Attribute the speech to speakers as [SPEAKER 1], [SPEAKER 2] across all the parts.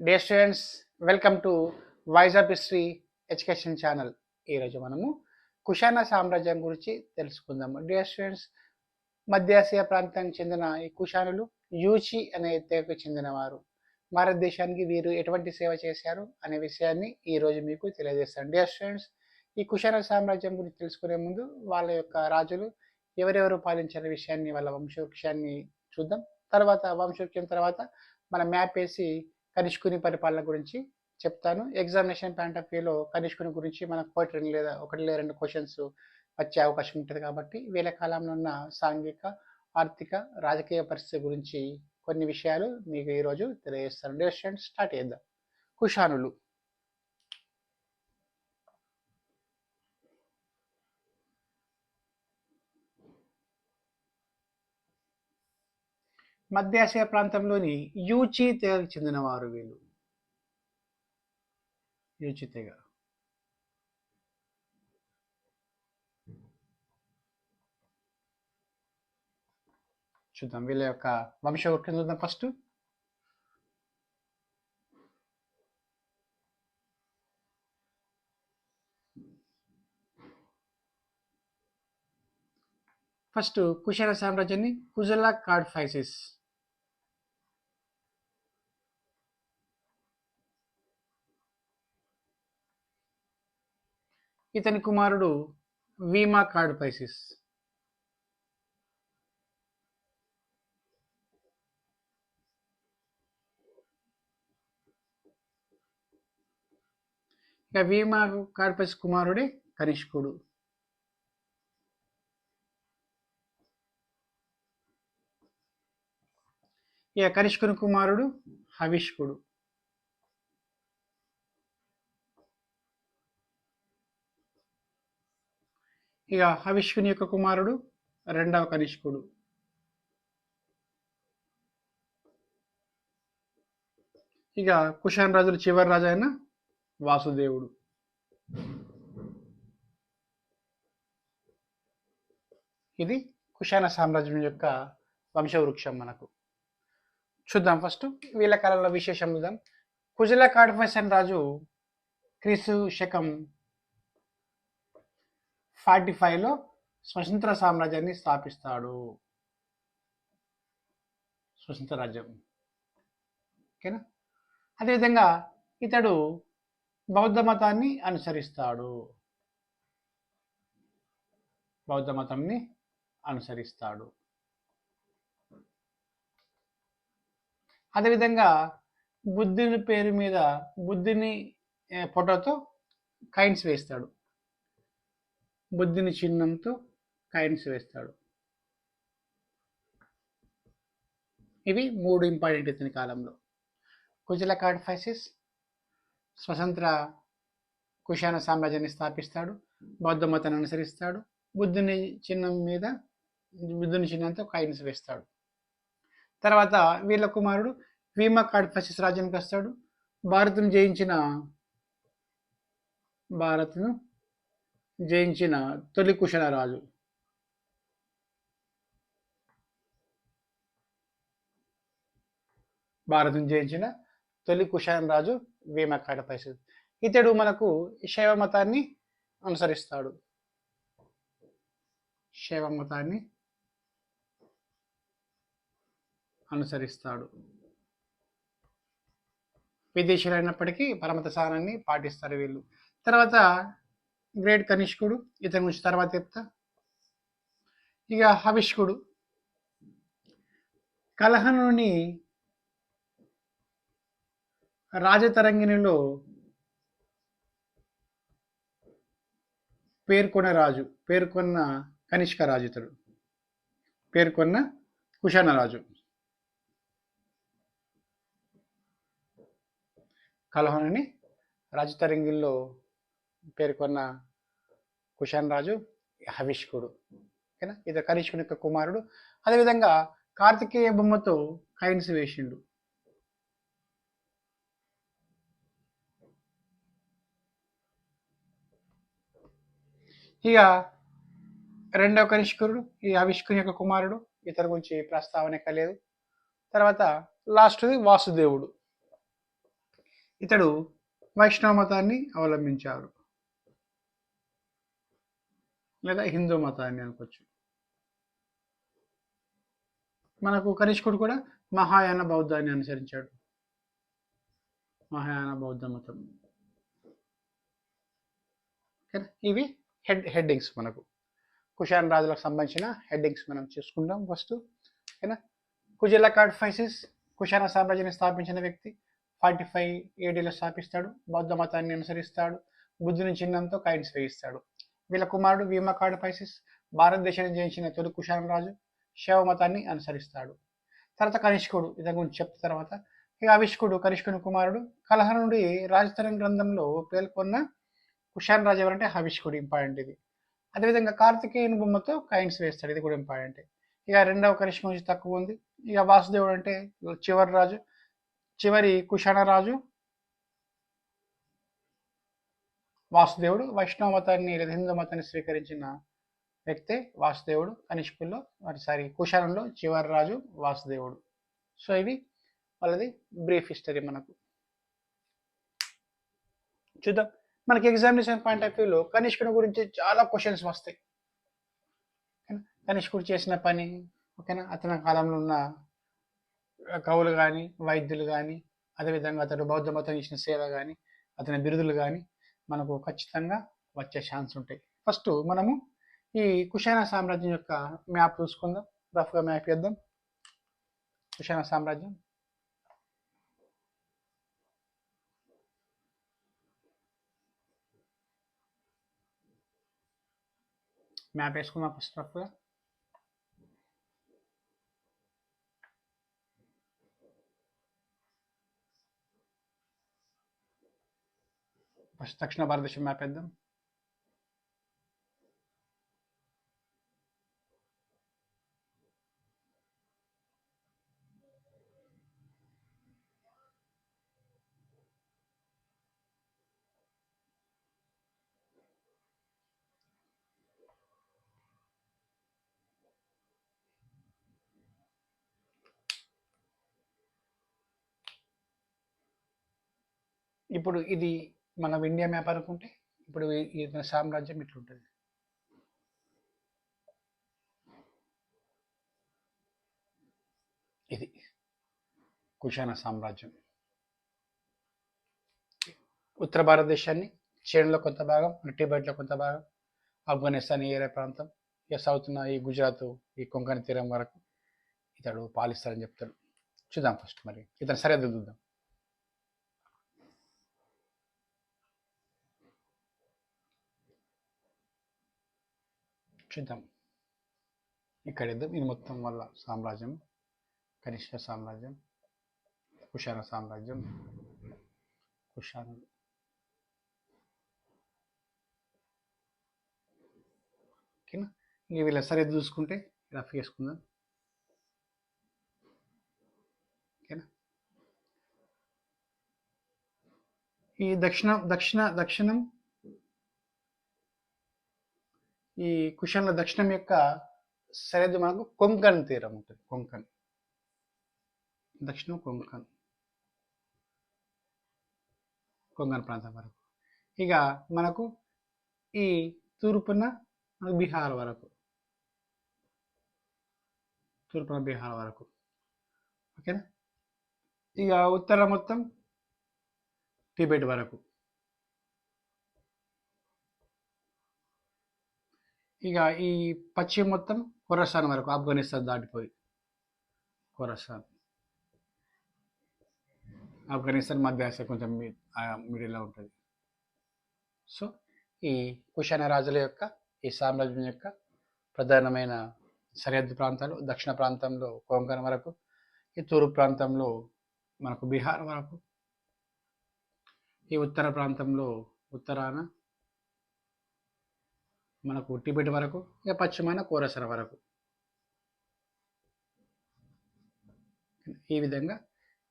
[SPEAKER 1] Dear students welcome to voice of history education channel ఈరోజు మనము కుషానా సామ్రాజ్యం గురించి తెలుసుకుందాము. డియర్ స్టూడెంట్స్ మధ్యాసియా ప్రాంతానికి చెందిన ఈ కుషానులు యూచి అనే తెగకు చెందినవారు. భారతదేశానికి వీరు ఎటువంటి సేవ చేశారు అనే విషయాన్ని ఈరోజు మీకు తెలియజేస్తాను. డియర్ స్టూడెంట్స్ ఈ కుషాన సామ్రాజ్యం గురించి తెలుసుకునే ముందు వాళ్ళ యొక్క రాజులు ఎవరెవరు పాలించిన విషయాన్ని వాళ్ళ వంశవృక్షాన్ని చూద్దాం. తర్వాత వంశవృక్షం తర్వాత మన మ్యాప్ వేసి కనిష్కుని పరిపాలన గురించి చెప్తాను. ఎగ్జామినేషన్ పాయింట్ ఆఫ్ వ్యూలో కనిష్కుని గురించి మనకు ఒకటి రెండు లేదా ఒకటి లేదా రెండు క్వశ్చన్స్ వచ్చే అవకాశం ఉంటుంది కాబట్టి వీళ్ళ కాలంలో ఉన్న సాంఘిక ఆర్థిక రాజకీయ పరిస్థితి గురించి కొన్ని విషయాలు మీకు ఈరోజు తెలియజేస్తాను. డెస్టెంట్ స్టార్ట్ చేద్దాం. కుషానులు. మధ్యాసియా ప్రాంతంలోని యూచి తెగకు చెందినవారు వీళ్ళు. యూచి తెగ. చూద్దాం వీళ్ళ యొక్క వంశవృక్షం చూద్దాం ఫస్ట్? ఫస్ట్ కుషార సామ్రాజ్యాన్ని కుజలా కార్డ్ ఫైసిస్ ఇతని కుమారుడు వీమా కార్డ్ పైసిస్. ఇక వీమా కార్డ్ పైసిస్ కుమారుడే కనిష్కుడు. ఇక కనిష్కుని కుమారుడు హవిష్కుడు. ఇక హవిష్కుని యొక్క కుమారుడు రెండవ కనిష్కుడు. ఇక కుషాన్ రాజుల చివరి రాజు అయిన వాసుదేవుడు. ఇది కుషాన సామ్రాజ్యం యొక్క వంశవృక్షం మనకు. చూద్దాం ఫస్ట్ వీళ్ళ కాలంలో విశేషం చూద్దాం. కుజల కాడ్ఫైసన్ రాజు క్రీస్తు శకం ఫార్టీ ఫైవ్లో స్వతంత్ర సామ్రాజ్యాన్ని స్థాపిస్తాడు. స్వతంత్ర రాజ్యం. ఓకేనా? అదేవిధంగా ఇతడు బౌద్ధ మతాన్ని అనుసరిస్తాడు. బౌద్ధ మతంని అనుసరిస్తాడు. అదేవిధంగా బుద్ధుని పేరు మీద బుద్ధుని ఫోటోతో కైన్స్ వేస్తాడు. బుద్ధుని చిహ్నంతో కైన్స్ వేస్తాడు. ఇవి మూడు ఇంపార్టెంట్ ఇతని కాలంలో. కుజల కార్డ్ఫైసిస్ స్వతంత్ర కుషాన సామ్రాజ్యాన్ని స్థాపిస్తాడు బౌద్ధ మతాన్ని అనుసరిస్తాడు బుద్ధుని చిహ్నం మీద బుద్ధుని చిహ్నంతో కాయిన్స్ వేస్తాడు. తర్వాత వీళ్ళ కుమారుడు భీమా కార్డ్ఫసిస్ రాజ్యానికి వస్తాడు. భారత్ను జయించిన భారత్ను జయించిన తొలి కుషణ రాజు. భారతం జయించిన తొలి కుషాన్ రాజు భీమా కార్డ్ ఇతడు మనకు శైవ మతాన్ని అనుసరిస్తాడు. శైవ మతాన్ని అనుసరిస్తాడు. విదేశీయులైనప్పటికీ పరమత స్థానాన్ని పాటిస్తారు వీళ్ళు. తర్వాత గ్రేట్ కనిష్కుడు ఇతని గురించి తర్వాత చెప్తా. ఇక హవిష్కుడు. కలహనుని రాజతరంగిణిలో పేర్కొన్న రాజు పేర్కొన్న కనిష్క రాజు పేర్కొన్న కుషానరాజు రాజు. రాజతరంగిల్లో పేర్కొన్న కుషాన్ రాజు హవిష్కుడు. ఓకేనా? ఇది కనిష్కుని యొక్క కుమారుడు. అదేవిధంగా కార్తికేయ బొమ్మతో కైన్స్ వేసిండు. ఇక రెండవ కనిష్కురుడు ఈ హవిష్కుని యొక్క కుమారుడు. ఇతని గురించి ప్రస్తావన కలేదు తర్వాత లాస్ట్ది వాసుదేవుడు. ఇతడు వైష్ణవ మతాన్ని అవలంబించారు. లేదా హిందూ మతాన్ని అనుకోవచ్చు. మనకు కనిష్కుడు కూడా మహాయాన బౌద్ధాన్ని అనుసరించాడు. మహాయాన బౌద్ధ మతం. ఇవి హెడ్ హెడ్డింగ్స్ మనకు. కుషాన్ రాజులకు సంబంధించిన హెడ్డింగ్స్ మనం చూసుకుంటాం ఫస్ట్. ఓకేనా? కుజల కార్డ్ ఫైసిస్ కుషాన సామ్రాజ్యాన్ని స్థాపించిన వ్యక్తి ఫార్టీ ఫైవ్ ఏడీలో స్థాపిస్తాడు. బౌద్ధ మతాన్ని అనుసరిస్తాడు. బుద్ధుని చిహ్నంతో కైన్స్ వేయిస్తాడు. వీళ్ళ కుమారుడు భీమా కార్డ్ భారతదేశాన్ని జయించిన తొలి కుషాన రాజు శైవ మతాన్ని అనుసరిస్తాడు. తర్వాత కనిష్కుడు ఇతని గురించి చెప్పిన తర్వాత ఇక అవిష్కుడు కనిష్కుని కుమారుడు కలహ నుండి రాజతరం గ్రంథంలో పేర్కొన్న కుషాన్ రాజు ఎవరంటే హవిష్కుడు ఇంపార్టెంట్ ఇది. అదేవిధంగా కార్తికేయుని బొమ్మతో కైన్స్ వేస్తాడు ఇది కూడా ఇంపార్టెంట్. ఇక రెండవ కనిష్క నుంచి తక్కువ ఉంది. ఇక వాసుదేవుడు అంటే చివరి రాజు చివరి కుషాణ రాజు వాసుదేవుడు వైష్ణవ మతాన్ని లేదా హిందూ మతాన్ని స్వీకరించిన వ్యక్తే వాసుదేవుడు. కనిష్కుల్లో మరి సారీ కుషాణంలో చివరి రాజు వాసుదేవుడు. సో ఇవి వాళ్ళది బ్రీఫ్ హిస్టరీ మనకు. చూద్దాం. మనకి ఎగ్జామినేషన్ పాయింట్ ఆఫ్ వ్యూలో కనిష్కుని గురించి చాలా క్వశ్చన్స్ వస్తాయి. కనిష్కుడు చేసిన పని ఓకేనా? అతని కాలంలో ఉన్న కవులు కానీ వైద్యులు కానీ అదేవిధంగా అతడు బౌద్ధ మతం ఇచ్చిన సేవ కానీ అతని బిరుదులు కానీ మనకు ఖచ్చితంగా వచ్చే ఛాన్స్ ఉంటాయి. ఫస్ట్ మనము ఈ కుషాణ సామ్రాజ్యం యొక్క మ్యాప్ చూసుకుందాం. రఫ్గా మ్యాప్ చేద్దాం. కుషాణ సామ్రాజ్యం. మ్యాప్ వేసుకుందాం ఫస్ట్ రఫ్గా ఫస్ట్ దక్షిణ భారతదేశం మ్యాప్ వేద్దాం ఇప్పుడు ఇది మన ఇండియా మ్యాప్ అనుకుంటే ఇప్పుడు సామ్రాజ్యం ఇట్లుంటుంది. ఇది కుషాణ సామ్రాజ్యం. ఉత్తర భారతదేశాన్ని చైనాలో కొంత భాగం టిబెట్లో కొంత భాగం ఆఫ్ఘనిస్తాన్ ఏరియా ప్రాంతం ఇక సౌత్న ఈ గుజరాత్ ఈ కొంకణ తీరం వరకు ఇతడు పాలిస్తారని చెప్తాడు. చూద్దాం ఫస్ట్ మరి. ఇతను సరిహద్దు చూద్దాం. చూద్దాం. ఇక్కడ ఇద్దాం. ఇది మొత్తం వల్ల సామ్రాజ్యం కనిష్క సామ్రాజ్యం కుషాణ సామ్రాజ్యం కుషాణులు ఓకేనా? ఇంక వీళ్ళ సరిహద్దు చూసుకుంటే రఫ్ చేసుకుందాం. ఓకేనా? ఈ దక్షిణ దక్షిణ దక్షిణం ఈ కుషన్ల దక్షిణం యొక్క సరిహద్దు మనకు కొంకణ్ తీరం ఉంటుంది కొంకణ్. దక్షిణం కొంకణ్. కొంకణ్ ప్రాంతం వరకు. ఇక మనకు ఈ తూర్పున మనకు బీహార్ వరకు. తూర్పున బీహార్ వరకు. ఓకేనా? ఇక ఉత్తర మొత్తం టిబెట్ వరకు. ఇక ఈ పశ్చిమ మొత్తం ఖొరసాన్ వరకు ఆఫ్ఘనిస్తాన్ దాటిపోయి. ఖొరసాన్. ఆఫ్ఘనిస్తాన్ మధ్య ఆసియా కొంచెం మిడిల్లో ఉంటుంది. సో ఈ కుషాన రాజుల యొక్క ఈ సామ్రాజ్యం యొక్క ప్రధానమైన సరిహద్దు ప్రాంతాలు దక్షిణ ప్రాంతంలో కొంకణ వరకు ఈ తూర్పు ప్రాంతంలో మనకు బీహార్ వరకు ఈ ఉత్తర ప్రాంతంలో ఉత్తరాన మనకు టిబెట్ వరకు ఇక పశ్చిమాన కోరసర వరకు. ఈ విధంగా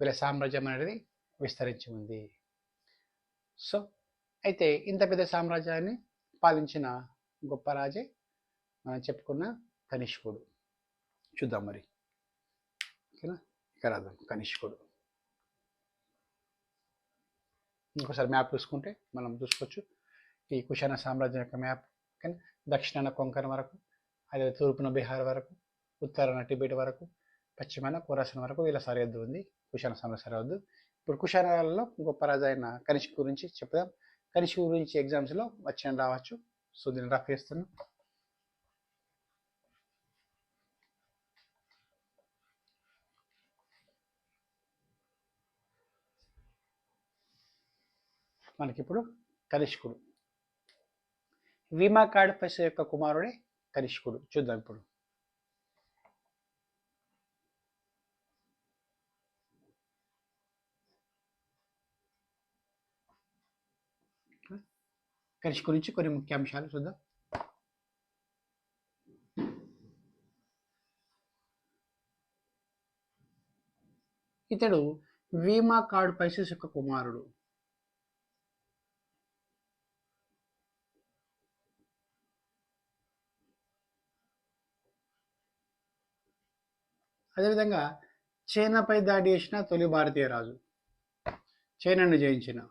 [SPEAKER 1] వీళ్ళ సామ్రాజ్యం అనేది విస్తరించి ఉంది. సో అయితే ఇంత పెద్ద సామ్రాజ్యాన్ని పాలించిన గొప్ప రాజే మనం చెప్పుకున్న కనిష్కుడు. చూద్దాం మరి. ఓకేనా? ఇక రాద్దాం. కనిష్కుడు. ఇంకోసారి మ్యాప్ చూసుకుంటే మనం చూసుకోవచ్చు. ఈ కుషాన సామ్రాజ్యం యొక్క మ్యాప్ కానీ దక్షిణాన కొంకణ వరకు అదే తూర్పున బీహార్ వరకు ఉత్తరాన టిబెట్ వరకు పశ్చిమాన ఖురాసన్ వరకు వీళ్ళ సరిహద్దు ఉంది. కుషాన సమర సరిహద్దు ఇప్పుడు కుషానాలలో గొప్ప రాజు అయిన కనిష్క్ గురించి చెప్దాం. కనిష్క్ గురించి ఎగ్జామ్స్లో వచ్చిన రావచ్చు. సో దీన్ని రఫ్ చేస్తున్నాం. మనకిప్పుడు కనిష్కుడు. వీమా కాడపశ యొక్క కుమారుడే కనిష్కుడు. చూద్దాం ఇప్పుడు. కనిష్ గురించి కొన్ని ముఖ్యాంశాలు చూద్దాం. ఇతడు వీమా కార్డ్ పైసెస్ యొక్క కుమారుడు. అదేవిధంగా చైనాపై దాడి చేసిన తొలి భారతీయ రాజు. చైనాను జయించిన.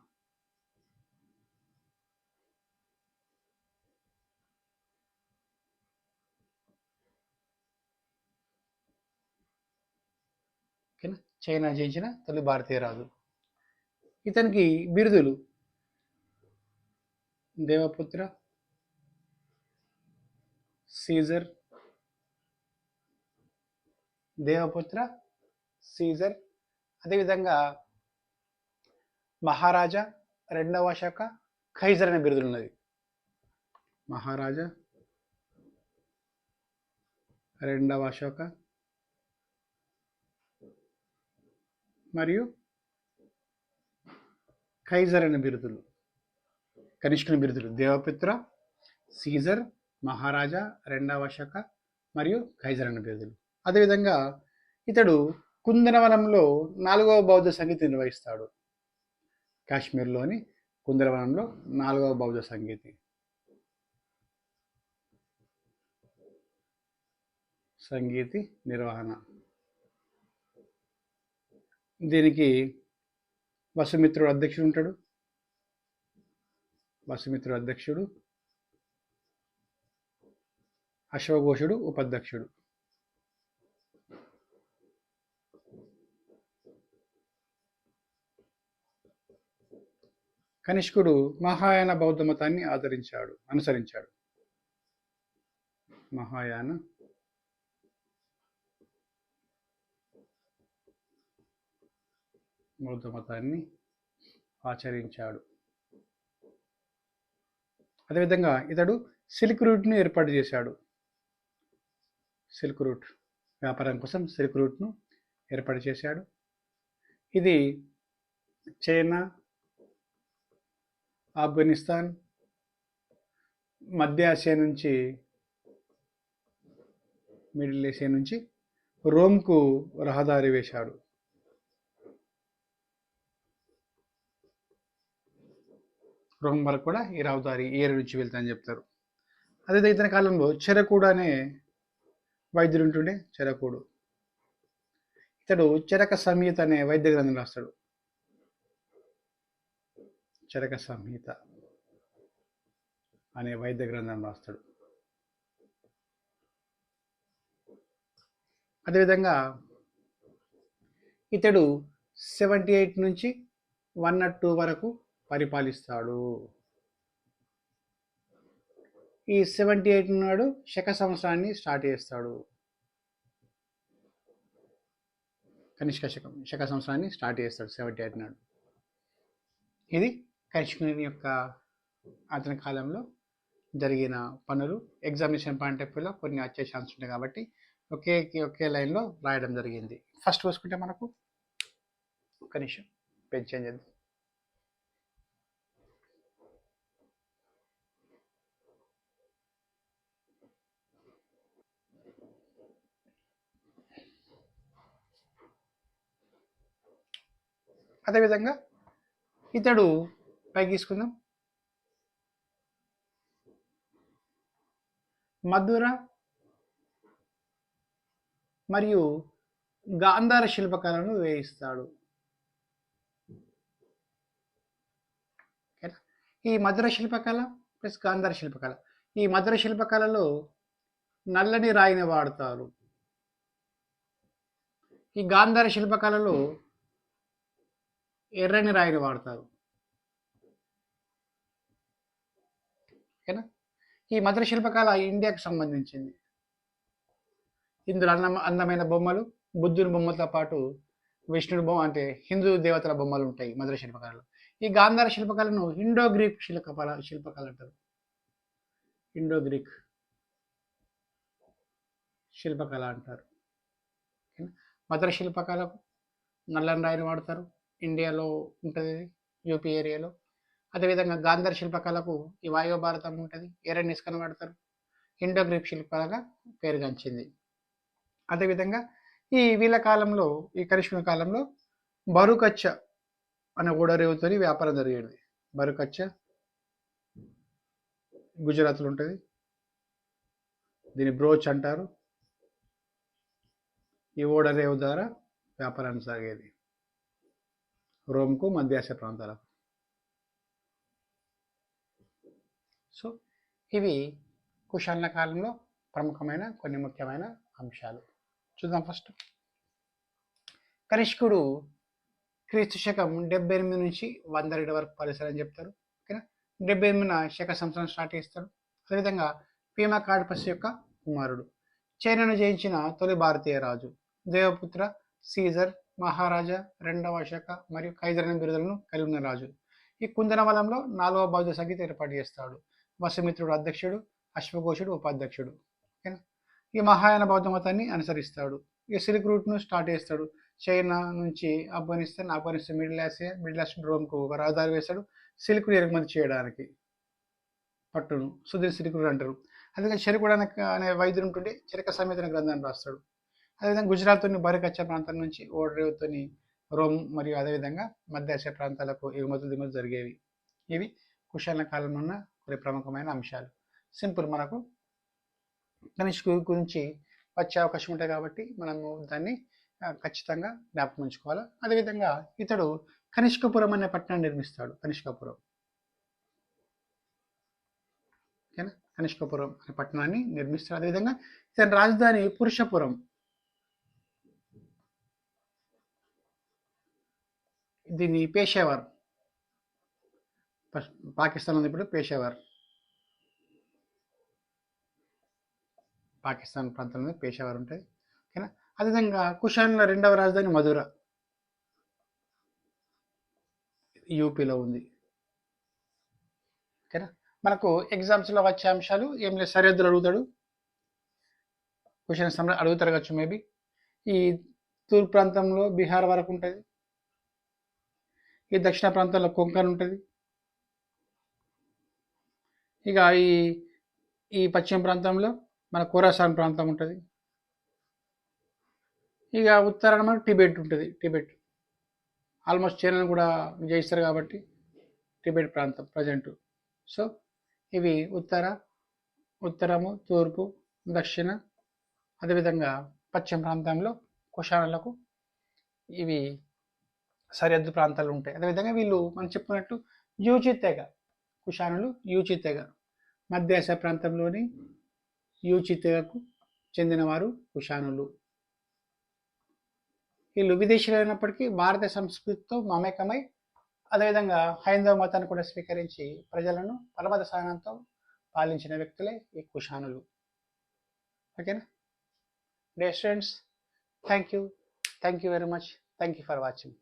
[SPEAKER 1] చైనా జయించిన తొలి భారతీయ రాజు. ఇతనికి బిరుదులు. దేవపుత్ర సీజర్ దేవపుత్ర సీజర్ అదేవిధంగా మహారాజా రెండవ శాఖ ఖైజర్ అనే బిరుదులు ఉన్నది. మహారాజా రెండవ అశోక మరియు ఖైజర్ అనే బిరుదులు కనిష్కుని బిరుదులు దేవపుత్ర సీజర్ మహారాజా రెండవ శక మరియు ఖైజర్ అనే బిరుదులు. అదేవిధంగా ఇతడు కుందనవనంలో నాలుగవ బౌద్ధ సంగీతి నిర్వహిస్తాడు. కాశ్మీర్లోని కుందనవనంలో నాలుగవ బౌద్ధ సంగీతి. సంగీతి నిర్వహణ. దీనికి వసుమిత్రుడు అధ్యక్షుడు ఉంటాడు. వసుమిత్రుడు అధ్యక్షుడు అశ్వఘోషుడు ఉపాధ్యక్షుడు. కనిష్కుడు మహాయాన బౌద్ధ మతాన్ని ఆదరించాడు అనుసరించాడు. మహాయాన. బౌద్ధ మతాన్ని ఆచరించాడు. అదేవిధంగా ఇతడు సిల్క్ రూట్ను ఏర్పాటు చేశాడు. సిల్క్ రూట్ వ్యాపారం కోసం సిల్క్ రూట్ను ఏర్పాటు చేశాడు. ఇది చైనా ఆఫ్ఘనిస్తాన్ మధ్య ఆసియా నుంచి మిడిల్ ఏషియా నుంచి రోమ్కు రహదారి వేశాడు రోమ్ వరకు కూడా ఈ రహదారి ఈ నుంచి వెళ్తాయని చెప్తారు. అదే ఇతని కాలంలో చెరకూడు అనే వైద్యుడు ఉంటుండే చెరకూడు. ఇతడు చెరక సంహిత అనే వైద్య గ్రంథం రాస్తాడు. చరక సంహిత అనే వైద్య గ్రంథం రాస్తాడు. అదేవిధంగా ఇతడు సెవెంటీ ఎయిట్ నుంచి వన్ నాట్ టూ వరకు పరిపాలిస్తాడు. ఈ సెవెంటీ ఎయిట్ నాడు శక సంవత్సరాన్ని స్టార్ట్ చేస్తాడు. కనిష్క శకం శక సంవత్సరాన్ని స్టార్ట్ చేస్తాడు సెవెంటీ ఎయిట్ నాడు. ఇది కనిష్కుని యొక్క అతని కాలంలో జరిగిన పనులు ఎగ్జామినేషన్ పాయింట్ ఆఫ్ వ్యూలో కొన్ని వచ్చే ఛాన్స్ ఉంటాయి కాబట్టి ఒకే ఒకే లైన్లో రాయడం జరిగింది. ఫస్ట్ చూసుకుంటే మనకు ఒక నిమిషం పేజ్ చేంజ్ చేద్దాం. అదేవిధంగా ఇతడు పైకి తీసుకుందాం మధుర మరియు గాంధార శిల్పకళను వేయిస్తాడు. ఈ మధుర శిల్పకళ ప్లస్ గాంధార శిల్పకళ. ఈ మధుర శిల్పకళలో నల్లని రాయిని వాడతారు. ఈ గాంధార శిల్పకళలో ఎర్రని రాయిని వాడతారు. ఓకేనా? ఈ మధుర శిల్పకళ ఇండియాకు సంబంధించింది. ఇందులో అన్న అందమైన బొమ్మలు బుద్ధుని బొమ్మలతో పాటు విష్ణుని బొమ్మ అంటే హిందూ దేవతల బొమ్మలు ఉంటాయి మధుర శిల్పకళలో. ఈ గాంధార శిల్పకళను ఇండో గ్రీక్ శిల్పకళ శిల్పకళ అంటారు. ఇండో గ్రీక్ శిల్పకళ అంటారు. మధుర శిల్పకళకు నల్లని రాయిని వాడతారు. ఇండియాలో ఉంటుంది యూపీ ఏరియాలో. అదేవిధంగా గాంధర్ శిల్పకళకు ఈ వాయువ భారతం ఉంటుంది. ఎర్రని కనబడతారు. వాడతారు ఇండో గ్రీక్ శిల్పకళగా పేరుగాంచింది. అదేవిధంగా ఈ వీళ్ళ కాలంలో ఈ కరిష్మ కాలంలో బరుకచ్చ అనే ఓడరేవుతో వ్యాపారం జరిగేది. బరుకచ్చ గుజరాత్లో ఉంటుంది. దీని బ్రోచ్ అంటారు. ఈ ఓడరేవు ద్వారా వ్యాపారాన్ని సాగేది. రోమ్కు మధ్యాసియా ప్రాంతాలకు. సో ఇవి కుషాన్ల కాలంలో ప్రముఖమైన కొన్ని ముఖ్యమైన అంశాలు. చూద్దాం ఫస్ట్. కనిష్కుడు క్రీస్తు శకం డెబ్బై ఎనిమిది నుంచి వంద రెండు వరకు పరిసరని చెప్తారు. ఓకేనా? డెబ్బై ఎనిమిదిన శక సంవత్సరం స్టార్ట్ చేస్తాడు అదేవిధంగా భీమా కార్పస్ యొక్క కుమారుడు. చైనాను జయించిన తొలి భారతీయ రాజు. దేవపుత్ర సీజర్ మహారాజా రెండవ శక మరియు కైజర్ అనే బిరుదులను కలిగి ఉన్న రాజు. ఈ కుందనవలంలో నాలుగవ బౌద్ధ సంగీత ఏర్పాటు చేస్తాడు. వసుమిత్రుడు అధ్యక్షుడు అశ్వఘోషుడు ఉపాధ్యక్షుడు. ఓకేనా? ఈ మహాయాన బౌద్ధ మతాన్ని అనుసరిస్తాడు. ఈ సిల్క్ రూట్ను స్టార్ట్ చేస్తాడు. చైనా నుంచి Afghanistan Afghanistan middle Asia middle Asia రోమ్కు ఒక రహదారి వేస్తాడు. సిల్క్ ఎగుమతి చేయడానికి పట్టును సుధీర్ సిల్క్ అంటారు. అదేవిధంగా చెరుకుడు అనే అనే వైద్యుడు ఉంటుండే చిరక సమేతన గ్రంథాన్ని రాస్తాడు. అదేవిధంగా గుజరాత్తోని బరికచ్చ ప్రాంతం నుంచి ఓడరేవుతోని రోమ్ మరియు అదేవిధంగా మధ్య ఆసియా ప్రాంతాలకు ఎగుమతులు దిగుమతులు జరిగేవి. ఇవి కుశాల కాలంలో ఉన్న కొన్ని ప్రముఖమైన అంశాలు. సింపుల్ మనకు కనిష్కు గురించి వచ్చే అవకాశం ఉంటాయి కాబట్టి మనము దాన్ని ఖచ్చితంగా జ్ఞాపకం ఉంచుకోవాలి? అదేవిధంగా ఇతడు కనిష్కపురం అనే పట్టణాన్ని నిర్మిస్తాడు. కనిష్కపురం. ఓకేనా? కనిష్కపురం అనే పట్టణాన్ని నిర్మిస్తాడు. అదేవిధంగా ఇతని రాజధాని పురుషపురం. దీన్ని పేషావర్. పాకిస్తాన్ ఉంది ఇప్పుడు పేషావర్. పాకిస్తాన్ ప్రాంతంలో పేషావర్ ఉంటుంది ఓకేనా? అదేవిధంగా కుషాన్ల రెండవ రాజధాని మధుర. యూపీలో ఉంది. ఓకేనా? మనకు ఎగ్జామ్స్లో వచ్చే అంశాలు ఏం లేదు. సరిహద్దులు అడుగుతాడు. క్వశ్చన్స్ అడుగుతారు కావచ్చు మేబీ. ఈ తూర్పు ప్రాంతంలో బీహార్ వరకు ఉంటుంది. ఈ దక్షిణ ప్రాంతంలో కొంకన్ ఉంటుంది. ఇక ఈ ఈ పశ్చిమ ప్రాంతంలో మన కోరాసాన్ ప్రాంతం ఉంటుంది. ఇక ఉత్తరాన మనకు టిబెట్ ఉంటుంది టిబెట్. ఆల్మోస్ట్ చైనాను కూడా జయిస్తారు కాబట్టి టిబెట్ ప్రాంతం ప్రజెంట్. సో ఇవి ఉత్తర ఉత్తరము తూర్పు దక్షిణ అదేవిధంగా పశ్చిమ ప్రాంతంలో కుషాణులకు ఇవి సరిహద్దు ప్రాంతాలు ఉంటాయి. అదేవిధంగా వీళ్ళు మనం చెప్పుకున్నట్టు యూచి తెగ కుషానులు యూచి తెగ ప్రాంతంలోని యూచి తెగకు చెందినవారు కుషానులు. వీళ్ళు విదేశీయులు అయినప్పటికీ భారత సంస్కృతితో మమేకమై అదేవిధంగా హైందవ మతాన్ని కూడా స్వీకరించి ప్రజలను పరమత సహనంతో పాలించిన వ్యక్తులే ఈ కుషానులు. ఓకేనా? Dear students thank you thank you very much thank you for watching